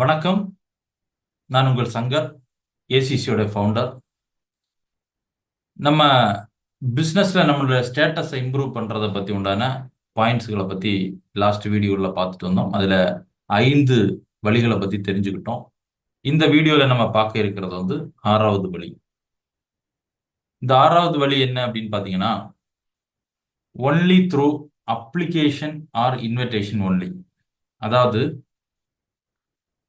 வணக்கம். நான் உங்கள் சங்கர் ஏசிசியோட ஃபவுண்டர் நம்ம பிஸ்னஸில் நம்மளோட ஸ்டேட்டஸை இம்ப்ரூவ் பண்ணுறதை பற்றி உண்டான பாயிண்ட்ஸுகளை பற்றி லாஸ்ட் வீடியோவில் பார்த்துட்டு வந்தோம். அதில் ஐந்து வழிகளை பற்றி தெரிஞ்சுக்கிட்டோம். இந்த வீடியோவில் நம்ம பார்க்க இருக்கிறது வந்து ஆறாவது வழி. இந்த ஆறாவது வழி என்ன அப்படின்னு பார்த்தீங்கன்னா only through application or invitation only அதாவது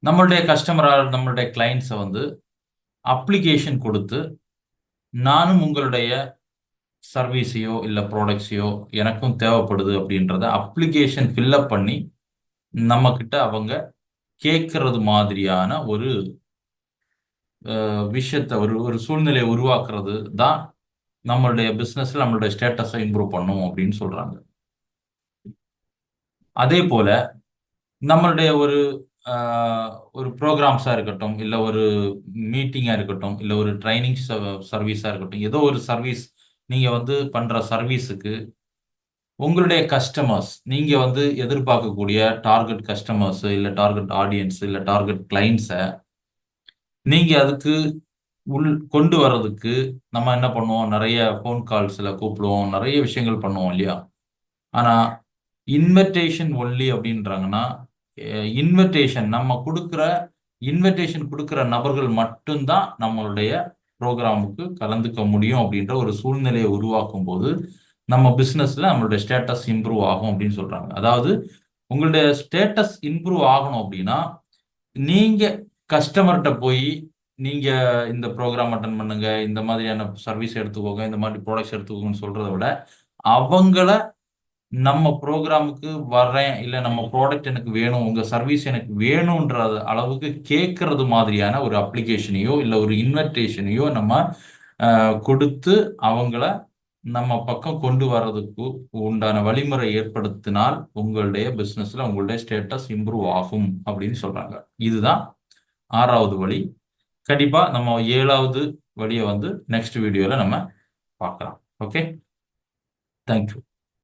நம்மளுடைய கஸ்டமராக நம்மளுடைய கிளைண்ட்ஸை வந்து அப்ளிகேஷன் கொடுத்து நானும் உங்களுடைய சர்வீஸையோ இல்லை ப்ராடக்ட்ஸையோ எனக்கும் தேவைப்படுது அப்படின்றத அப்ளிகேஷன் ஃபில்லப் பண்ணி நம்மக்கிட்ட அவங்க கேட்கறது மாதிரியான ஒரு விஷயத்தை ஒரு ஒரு சூழ்நிலையை உருவாக்குறது தான் நம்மளுடைய பிஸ்னஸில் நம்மளுடைய ஸ்டேட்டஸை இம்ப்ரூவ் பண்ணும் அப்படின்னு சொல்கிறாங்க அதே போல் நம்மளுடைய ஒரு ஒரு ப்ரோக்ராம்ஸாக இருக்கட்டும் இல்லை ஒரு மீட்டிங்காக இருக்கட்டும் இல்லை ஒரு ட்ரைனிங் சர்வீஸாக இருக்கட்டும் ஏதோ ஒரு சர்வீஸ் நீங்கள் வந்து பண்ணுற சர்வீஸுக்கு உங்களுடைய கஸ்டமர்ஸ் நீங்கள் வந்து எதிர்பார்க்கக்கூடிய டார்கெட் கஸ்டமர்ஸ் இல்லை டார்கெட் ஆடியன்ஸ் இல்லை டார்கெட் கிளைண்ட்ஸை நீங்கள் அதுக்கு உள் கொண்டு வர்றதுக்கு நம்ம என்ன பண்ணுவோம்? நிறைய ஃபோன் கால்ஸில் கூப்பிடுவோம். நிறைய விஷயங்கள் பண்ணுவோம் இல்லையா? ஆனால் இன்விடேஷன் ஒன்லி அப்படின்றாங்கன்னா இன்விடேஷன் நம்ம கொடுக்குற இன்விடேஷன் கொடுக்குற நபர்கள் மட்டும்தான் நம்மளுடைய ப்ரோக்ராமுக்கு கலந்துக்க முடியும் அப்படின்ற ஒரு சூழ்நிலையை உருவாக்கும் போது நம்ம பிஸ்னஸில் நம்மளுடைய ஸ்டேட்டஸ் இம்ப்ரூவ் ஆகும் அப்படின்னு சொல்கிறாங்க அதாவது உங்களுடைய ஸ்டேட்டஸ் இம்ப்ரூவ் ஆகணும் அப்படின்னா நீங்கள் கஸ்டமர்கிட்ட போய் நீங்கள் இந்த ப்ரோக்ராம் அட்டன் பண்ணுங்க இந்த மாதிரியான சர்வீஸ் எடுத்துக்கோங்க இந்த மாதிரி ப்ராடக்ட்ஸ் எடுத்துக்கோங்கன்னு சொல்கிறத விட அவங்கள நம்ம ப்ரோக்ராமுக்கு வர்றேன் இல்லை நம்ம ப்ராடக்ட் எனக்கு வேணும் உங்கள் சர்வீஸ் எனக்கு வேணுன்ற அளவுக்கு கேட்கறது மாதிரியான ஒரு அப்ளிகேஷனையோ இல்லை ஒரு இன்விடேஷனையோ நம்ம கொடுத்து அவங்கள நம்ம பக்கம் கொண்டு வர்றதுக்கு உண்டான வழிமுறை ஏற்படுத்தினால் உங்களுடைய பிஸ்னஸில் உங்களுடைய ஸ்டேட்டஸ் இம்ப்ரூவ் ஆகும் அப்படின்னு சொல்கிறாங்க இதுதான் ஆறாவது வழி. கண்டிப்பாக நம்ம ஏழாவது வழியை வந்து நெக்ஸ்ட் வீடியோவில் நம்ம பார்க்கலாம். Okay thank you